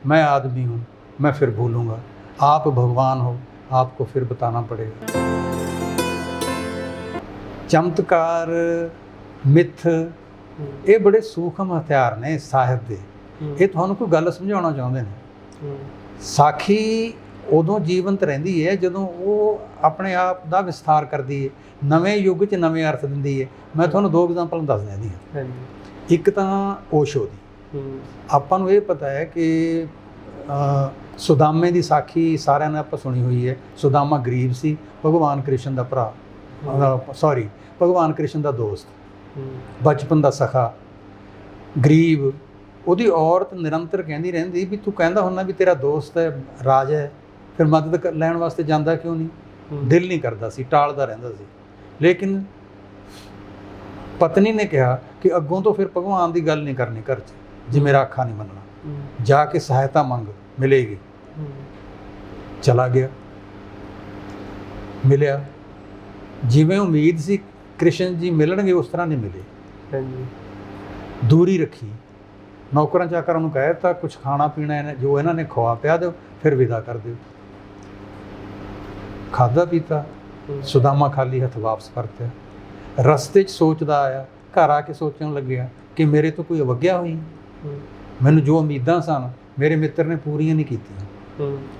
मैं आदमी हूँ मैं फिर भूलूंगा आप भगवान हो आपको फिर बताना पड़ेगा ਚਮਤਕਾਰ ਮਿੱਥ ਇਹ ਬੜੇ ਸੂਖਮ ਹਥਿਆਰ ਨੇ ਸਾਹਿਤ ਦੇ ਇਹ ਤੁਹਾਨੂੰ ਕੋਈ ਗੱਲ ਸਮਝਾਉਣਾ ਚਾਹੁੰਦੇ ਨੇ ਸਾਖੀ ਉਦੋਂ ਜੀਵੰਤ ਰਹਿੰਦੀ ਹੈ ਜਦੋਂ ਉਹ ਆਪਣੇ ਆਪ ਦਾ ਵਿਸਥਾਰ ਕਰਦੀ ਹੈ ਨਵੇਂ ਯੁੱਗ 'ਚ ਨਵੇਂ ਅਰਥ ਦਿੰਦੀ ਹੈ ਮੈਂ ਤੁਹਾਨੂੰ ਦੋ ਐਗਜ਼ਾਮਪਲ ਦੱਸ ਦਿੰਦੀ ਹਾਂ ਹਾਂਜੀ ਇੱਕ ਤਾਂ ਓਸ਼ੋ ਦੀ ਆਪਾਂ ਨੂੰ ਇਹ ਪਤਾ ਹੈ ਕਿ ਸੁਦਾਮੇ ਦੀ ਸਾਖੀ ਸਾਰਿਆਂ ਨੇ ਆਪਾਂ ਸੁਣੀ ਹੋਈ ਹੈ। ਸੁਦਾਮਾ ਗਰੀਬ ਸੀ ਭਗਵਾਨ ਕ੍ਰਿਸ਼ਨ ਦਾ ਭਰਾ ਸੌਰੀ ਭਗਵਾਨ ਕ੍ਰਿਸ਼ਨ ਦਾ ਦੋਸਤ ਬਚਪਨ ਦਾ ਸਖਾ ਗਰੀਬ ਉਹਦੀ ਔਰਤ ਨਿਰੰਤਰ ਕਹਿੰਦੀ ਰਹਿੰਦੀ ਵੀ ਤੂੰ ਕਹਿੰਦਾ ਹੁੰਦਾ ਵੀ ਤੇਰਾ ਦੋਸਤ ਹੈ ਰਾਜ ਹੈ ਫਿਰ ਮਦਦ ਲੈਣ ਵਾਸਤੇ ਜਾਂਦਾ ਕਿਉਂ ਨਹੀਂ? ਦਿਲ ਨਹੀਂ ਕਰਦਾ ਸੀ ਟਾਲਦਾ ਰਹਿੰਦਾ ਸੀ। ਲੇਕਿਨ ਪਤਨੀ ਨੇ ਕਿਹਾ ਕਿ ਅੱਗੋਂ ਤੋਂ ਫਿਰ ਭਗਵਾਨ ਦੀ ਗੱਲ ਨਹੀਂ ਕਰਨੀ ਘਰ 'ਚ। ਜੇ ਮੇਰਾ ਅੱਖਾਂ ਨਹੀਂ ਮੰਨਣਾ। ਜਾ ਕੇ ਸਹਾਇਤਾ ਮੰਗ ਮਿਲੇਗੀ। ਚਲਾ ਗਿਆ। ਮਿਲਿਆ। ਜਿਵੇਂ ਉਮੀਦ ਸੀ ਕ੍ਰਿਸ਼ਨ ਜੀ ਮਿਲਣਗੇ ਉਸ ਤਰ੍ਹਾਂ ਨਹੀਂ ਮਿਲੇ। ਹਾਂਜੀ। ਦੂਰੀ ਰੱਖੀ। ਨੌਕਰਾਂ ਚਾਕਰਾਂ ਨੂੰ ਕਹਿ ਦਿੱਤਾ ਕੁਝ ਖਾਣਾ ਪੀਣਾ ਇਹਨੇ ਜੋ ਇਹਨਾਂ ਨੇ ਖਵਾ ਪਿਆ ਦਿਓ ਫਿਰ ਵਿਦਾ ਕਰ ਦਿਓ। ਖਾਦਾ ਪੀਤਾ। ਸੁਦਾਮਾ ਖਾਲੀ ਹੱਥ ਵਾਪਸ ਪਰਤਿਆ। ਰਸਤੇ 'ਚ ਸੋਚਦਾ ਆਇਆ ਘਰ ਆ ਕੇ ਸੋਚਣ ਲੱਗਿਆ ਕਿ ਮੇਰੇ ਤੋਂ ਕੋਈ ਅਵਗਿਆ ਹੋਈ? ਮੈਨੂੰ ਜੋ ਉਮੀਦਾਂ ਸਨ ਮੇਰੇ ਮਿੱਤਰ ਨੇ ਪੂਰੀਆਂ ਨਹੀਂ ਕੀਤੀਆਂ।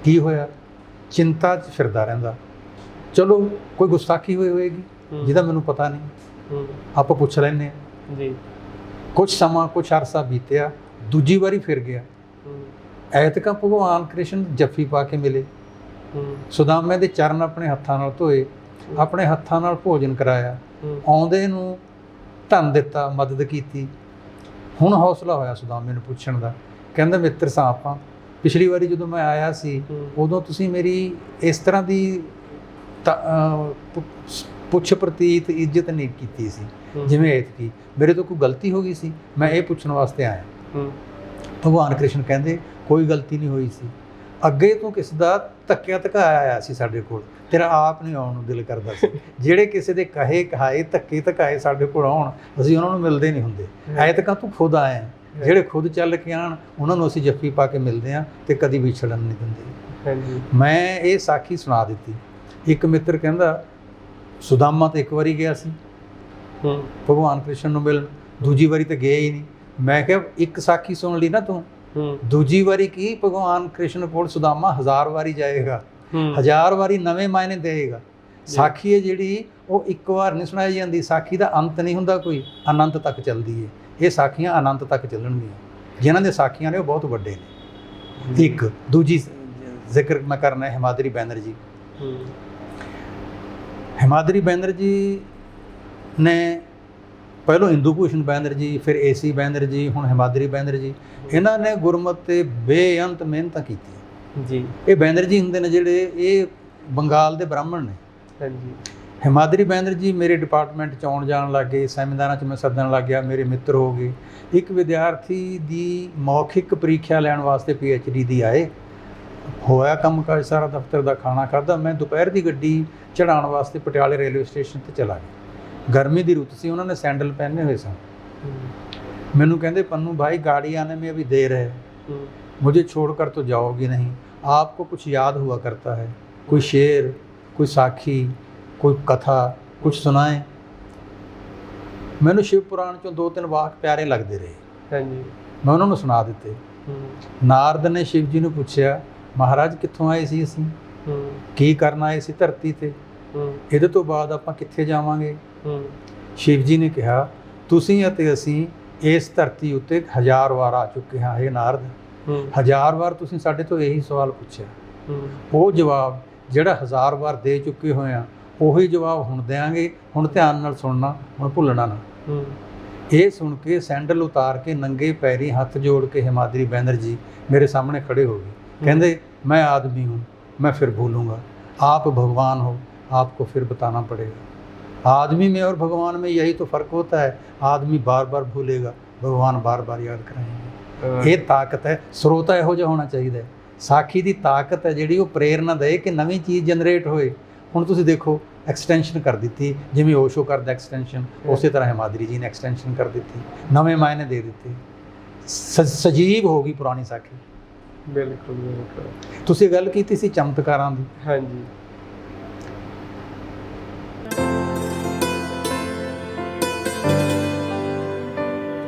ਕੀ ਹੋਇਆ? ਚਿੰਤਾ 'ਚ ਫਿਰਦਾ ਰਹਿੰਦਾ। ਚਲੋ ਕੋਈ ਗੁਸਤਾਖੀ ਹੋਈ ਹੋਏਗੀ ਜਿਹਦਾ ਮੈਨੂੰ ਪਤਾ ਨਹੀਂ। ਆਪਾਂ ਪੁੱਛ ਲੈਂਦੇ ਹਾਂ। ਜੀ। ਕੁਝ ਸਮਾਂ ਕੁਝ ਅਰਸਾ ਬੀਤਿਆ ਦੂਜੀ ਵਾਰੀ ਫਿਰ ਗਿਆ। ਐਤਕਾਂ ਭਗਵਾਨ ਕ੍ਰਿਸ਼ਨ ਜੱਫੀ ਪਾ ਕੇ ਮਿਲੇ। ਸੁਦਾਮੇ ਦੇ ਚਰਨ ਆਪਣੇ ਹੱਥਾਂ ਨਾਲ ਧੋਏ ਆਪਣੇ ਹੱਥਾਂ ਨਾਲ ਭੋਜਨ ਕਰਾਇਆ। ਆਉਂਦੇ ਨੂੰ ਧਨ ਦਿੱਤਾ ਮਦਦ ਕੀਤੀ। ਹੁਣ ਹੌਸਲਾ ਹੋਇਆ ਸੁਦਾਮੇ ਨੂੰ ਪੁੱਛਣ ਦਾ। ਕਹਿੰਦਾ ਮਿੱਤਰ ਸਾਂ ਆਪਾਂ ਪਿਛਲੀ ਵਾਰੀ ਜਦੋਂ ਮੈਂ ਆਇਆ ਸੀ ਉਦੋਂ ਤੁਸੀਂ ਮੇਰੀ ਇਸ ਤਰ੍ਹਾਂ ਦੀ ਪੁੱਛ ਪ੍ਰਤੀਤ ਇੱਜ਼ਤ ਨਹੀਂ ਕੀਤੀ ਸੀ। ਜਿਵੇਂ ਐਤਕੀ ਮੇਰੇ ਤੋਂ ਕੋਈ ਗਲਤੀ ਹੋ ਗਈ ਸੀ ਮੈਂ ਇਹ ਪੁੱਛਣ ਵਾਸਤੇ ਆਇਆ। ਭਗਵਾਨ ਕ੍ਰਿਸ਼ਨ ਕਹਿੰਦੇ ਕੋਈ ਗਲਤੀ ਨਹੀਂ ਹੋਈ ਸੀ। ਅੱਗੇ ਤੋਂ ਕਿਸ ਦਾ ਧੱਕਿਆ ਧਕਾਇਆ ਆਇਆ ਸੀ ਸਾਡੇ ਕੋਲ ਤੇਰਾ ਆਪ ਨਹੀਂ ਆਉਣ ਨੂੰ ਦਿਲ ਕਰਦਾ ਸੀ। ਜਿਹੜੇ ਕਿਸੇ ਦੇ ਕਹੇ ਕਹਾਏ ਧੱਕੇ ਧਕਾਏ ਸਾਡੇ ਕੋਲ ਆਉਣ ਅਸੀਂ ਉਹਨਾਂ ਨੂੰ ਮਿਲਦੇ ਨਹੀਂ ਹੁੰਦੇ। ਐਤਕਾਂ ਤੂੰ ਖੁਦ ਆਇਆ। ਜਿਹੜੇ ਖੁਦ ਚੱਲ ਕੇ ਆਣ ਉਹਨਾਂ ਨੂੰ ਅਸੀਂ ਜੱਫੀ ਪਾ ਕੇ ਮਿਲਦੇ ਆ ਤੇ ਕਦੀ ਵਿਛੜਨ ਨਹੀਂ ਦਿੰਦੇ। ਹਾਂਜੀ। ਮੈਂ ਇਹ ਸਾਖੀ ਸੁਣਾ ਦਿੱਤੀ। ਇੱਕ ਮਿੱਤਰ ਕਹਿੰਦਾ ਸੁਦਾਮਾ ਤਾਂ ਇੱਕ ਵਾਰੀ ਗਿਆ ਸੀ। ਹੂੰ। ਭਗਵਾਨ ਕ੍ਰਿਸ਼ਨ ਨੂੰ ਮਿਲਣ ਦੂਜੀ ਵਾਰੀ ਤਾਂ ਗਿਆ ਹੀ ਨਹੀਂ। ਮੈਂ ਕਿਹਾ ਇੱਕ ਸਾਖੀ ਸੁਣ ਲਈ ਨਾ ਤੂੰ? ਦੂਜੀ ਵਾਰੀ ਕੀ ਭਗਵਾਨ ਕ੍ਰਿਸ਼ਨ ਕੋਲ ਸੁਦਾਮਾ ਹਜ਼ਾਰ ਵਾਰੀ ਜਾਏਗਾ ਹਜ਼ਾਰ ਵਾਰੀ ਨਵੇਂ ਮਾਇਨੇ ਦੇਗਾ ਸਾਖੀ ਹੈ ਜਿਹੜੀ ਉਹ ਇੱਕ ਵਾਰ ਨਹੀਂ ਸੁਣਾਈ ਜਾਂਦੀ ਸਾਖੀ ਦਾ ਅੰਤ ਨਹੀਂ ਹੁੰਦਾ ਕੋਈ ਅਨੰਤ ਤੱਕ ਚੱਲਦੀ ਹੈ ਇਹ ਸਾਖੀਆਂ ਅਨੰਤ ਤੱਕ ਚੱਲਣਗੀਆਂ। ਜਿਨ੍ਹਾਂ ਦੇ ਸਾਖੀਆਂ ਨੇ ਉਹ ਬਹੁਤ ਵੱਡੇ ਨੇ। ਇੱਕ ਦੂਜੀ ਜ਼ਿਕਰ ਮੈਂ ਕਰਨਾ ਹੈ ਹਿਮਾਦਰੀ ਬੈਨਰਜੀ। ਹਿਮਾਦਰੀ ਬੈਨਰਜੀ ਨੇ ਪਹਿਲੋਂ ਇੰਦੂ ਭੂਸ਼ਣ ਬੈਨਰਜੀ ਫਿਰ ਏਸੀ ਬੈਨਰਜੀ ਹੁਣ ਹਿਮਾਦਰੀ ਬੈਨਰਜੀ ਇਹਨਾਂ ਨੇ ਗੁਰਮਤ ਤੇ ਬੇਅੰਤ ਮਿਹਨਤਾਂ ਕੀਤੀਆਂ। ਜੀ। ਇਹ ਬੈਨਰਜੀ ਹੁੰਦੇ ਨੇ ਜਿਹੜੇ ਇਹ ਬੰਗਾਲ ਦੇ ਬ੍ਰਾਹਮਣ ਨੇ। ਹਾਂਜੀ। ਹਿਮਾਦਰੀ ਬੈਨਰਜੀ ਮੇਰੇ ਡਿਪਾਰਟਮੈਂਟ ਚ ਆਉਣ ਜਾਣ ਲੱਗੇ ਸੈਮੀਨਾਰਾਂ ਚ ਮੈਂ ਸੱਦਣ ਲੱਗ ਗਿਆ ਮੇਰੇ ਮਿੱਤਰ ਹੋ ਗਏ। ਇੱਕ ਵਿਦਿਆਰਥੀ ਦੀ ਮੌਖਿਕ ਪ੍ਰੀਖਿਆ ਲੈਣ ਵਾਸਤੇ ਡੀ ਦੀ ਆਏ। ਹੋਇਆ ਕੰਮਕਾਜ ਸਾਰਾ ਦਫ਼ਤਰ ਦਾ ਖਾਣਾ ਖਾਦਾ ਮੈਂ ਦੁਪਹਿਰ ਦੀ ਗੱਡੀ ਚੜਾਉਣ ਵਾਸਤੇ ਪਟਿਆਲੇ ਰੇਲਵੇ ਸਟੇਸ਼ਨ ਤੇ ਚਲਾ ਗਿਆ। ਗਰਮੀ ਦੀ ਰੁੱਤ ਸੀ ਉਹਨਾਂ ਨੇ ਸੈਂਡਲ ਪਹਿਨੇ ਹੋਏ ਸਨ ਮੈਨੂੰ ਕਹਿੰਦੇ ਪੰਨੂ भाई गाड़ी आने में अभी देर है ਹੂੰ मुझे छोड़कर तो जाओगी नहीं आपको कुछ याद हुआ करता है कोई शेर कोई साखी कोई कथा कुछ सुनाएं ਮੈਨੂੰ ਸ਼ਿਵ ਪੁਰਾਣ ਚੋਂ ਦੋ ਤਿੰਨ ਵਾਕ ਪਿਆਰੇ ਲੱਗਦੇ ਰਹੇ ਹਾਂਜੀ ਮੈਂ ਉਹਨਾਂ ਨੂੰ ਸੁਣਾ ਦਿੱਤੇ ਹੂੰ ਨਾਰਦ ਨੇ ਸ਼ਿਵ ਜੀ ਨੂੰ ਪੁੱਛਿਆ ਮਹਾਰਾਜ ਕਿੱਥੋਂ ਆਏ ਸੀ ਅਸੀਂ ਹੂੰ ਕੀ ਕਰਨ ਆਏ ਸੀ ਧਰਤੀ ਤੇ ਹੂੰ ਇਹਦੇ ਤੋਂ ਬਾਅਦ ਆਪਾਂ ਕਿੱਥੇ ਜਾਵਾਂਗੇ? ਸ਼ਿਵ ਜੀ ਨੇ ਕਿਹਾ ਤੁਸੀਂ ਅਤੇ ਅਸੀਂ ਇਸ ਧਰਤੀ ਉੱਤੇ ਹਜ਼ਾਰ ਵਾਰ ਆ ਚੁੱਕੇ ਹਾਂ ਇਹ ਨਾਰਦ। ਹਜ਼ਾਰ ਵਾਰ ਤੁਸੀਂ ਸਾਡੇ ਤੋਂ ਇਹੀ ਸਵਾਲ ਪੁੱਛਿਆ। ਉਹ ਜਵਾਬ ਜਿਹੜਾ ਹਜ਼ਾਰ ਵਾਰ ਦੇ ਚੁੱਕੇ ਹੋਏ ਆ ਉਹੀ ਜਵਾਬ ਹੁਣ ਦੇਾਂਗੇ ਹੁਣ ਧਿਆਨ ਨਾਲ ਸੁਣਨਾ ਹੁਣ ਭੁੱਲਣਾ ਨਾ। ਇਹ ਸੁਣ ਕੇ ਸੈਂਡਲ ਉਤਾਰ ਕੇ ਨੰਗੇ ਪੈਰੀ ਹੱਥ ਜੋੜ ਕੇ ਹਿਮਾਦਰੀ ਬੈਨਰਜੀ ਮੇਰੇ ਸਾਹਮਣੇ ਖੜੇ ਹੋ ਗਏ। ਕਹਿੰਦੇ ਮੈਂ ਆਦਮੀ ਹਾਂ ਮੈਂ ਫਿਰ ਭੁੱਲੂੰਗਾ। ਆਪ ਭਗਵਾਨ ਹੋ आपको फिर बताना पड़ेगा आदमी में और भगवान में यही तो फर्क होता है आदमी बार बार भूलेगा भगवान बार बार याद कराएंगे ਇਹ ਤਾਕਤ ਹੈ ਸਰੋਤਾ ਇਹੋ ਜਿਹਾ ਹੋਣਾ ਚਾਹੀਦਾ ਹੈ ਸਾਖੀ ਦੀ ਤਾਕਤ ਹੈ ਜਿਹੜੀ ਉਹ ਪ੍ਰੇਰਨਾ ਦੇ ਕਿ ਨਵੀਂ ਚੀਜ਼ ਜਨਰੇਟ ਹੋਏ ਹੁਣ ਤੁਸੀਂ ਦੇਖੋ ਐਕਸਟੈਂਸ਼ਨ ਕਰ ਦਿੱਤੀ ਜਿਵੇਂ ਓਸ਼ੋ ਕਰਦਾ ਐਕਸਟੈਂਸ਼ਨ ਉਸੇ ਤਰ੍ਹਾਂ ਹਿਮਾਦਰੀ ਜੀ ਨੇ ਐਕਸਟੈਂਸ਼ਨ ਕਰ ਦਿੱਤੀ ਨਵੇਂ ਮਾਇਨੇ ਦੇ ਦਿੱਤੇ ਸ- ਸਜੀਵ ਹੋ ਗਈ ਪੁਰਾਣੀ ਸਾਖੀ ਬਿਲਕੁਲ ਬਿਲਕੁਲ ਤੁਸੀਂ ਗੱਲ ਕੀਤੀ ਸੀ ਚਮਤਕਾਰਾਂ ਦੀ ਹਾਂਜੀ